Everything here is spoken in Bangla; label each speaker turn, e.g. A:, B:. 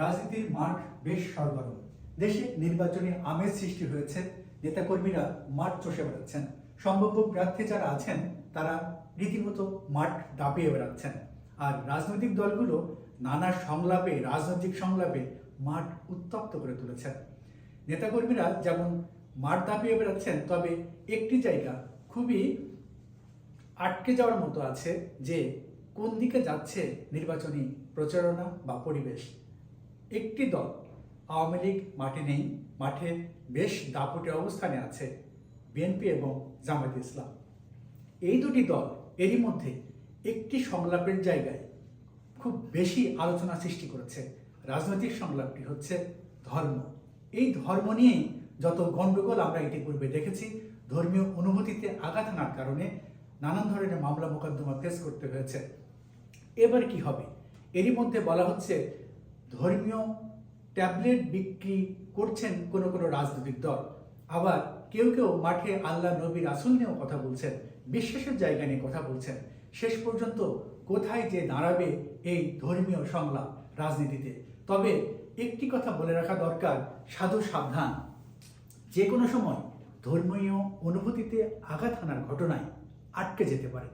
A: রাজনীতির মাঠ বেশ সরগরম। দেশে নির্বাচনী আমেজ সৃষ্টি হয়েছে, নেতাকর্মীরা মাঠ চষে বেড়াচ্ছেন। সম্ভাব্য প্রার্থী যারা আছেন, তারা রীতিমতো মাঠ দাপিয়ে বেড়াচ্ছেন। আর রাজনৈতিক দলগুলো নানা সংলাপে, রাজনৈতিক সংলাপে মাঠ উত্তপ্ত করে তুলেছেন। নেতাকর্মীরা যেমন মাঠ দাপিয়ে বেড়াচ্ছেন, তবে একটি জায়গা খুবই আটকে যাওয়ার মতো আছে যে কোন দিকে যাচ্ছে নির্বাচনী প্রচারণা বা পরিবেশ। একটি দল আওয়ামী লীগ মাঠে নেই, মাঠে বেশ দাপটে অবস্থানে আছে বিএনপি এবং জামায়াত ইসলাম। এই দুটি দল এরই মধ্যে একটি সংলাপের জায়গায় খুব বেশি আলোচনা সৃষ্টি করেছে। রাজনৈতিক সংলাপটি হচ্ছে ধর্ম। এই ধর্ম নিয়েই যত গণ্ডগোল আমরা ইতিপূর্বে দেখেছি, ধর্মীয় অনুভূতিতে আঘাত আনার কারণে নানান ধরনের মামলা মোকদ্দমা ফেস করতে হয়েছে। এবার কি হবে? এরই মধ্যে বলা হচ্ছে ধর্মীয় ট্যাবলেট বিক্রি করছেন কোনো কোনো রাজনৈতিক দল। আবার কেউ কেউ মাঠে আল্লাহ নবী রাসুল নিয়েও কথা বলছেন, বিশ্বাসের জায়গা নিয়ে কথা বলছেন। শেষ পর্যন্ত কোথায় যে দাঁড়াবে এই ধর্মীয় সংলাপ রাজনীতিতে। তবে একটি কথা বলে রাখা দরকার, সাধু সাবধান। যে কোনো সময় ধর্মীয় অনুভূতিতে আঘাত হানার ঘটনায় আটকে যেতে পারে।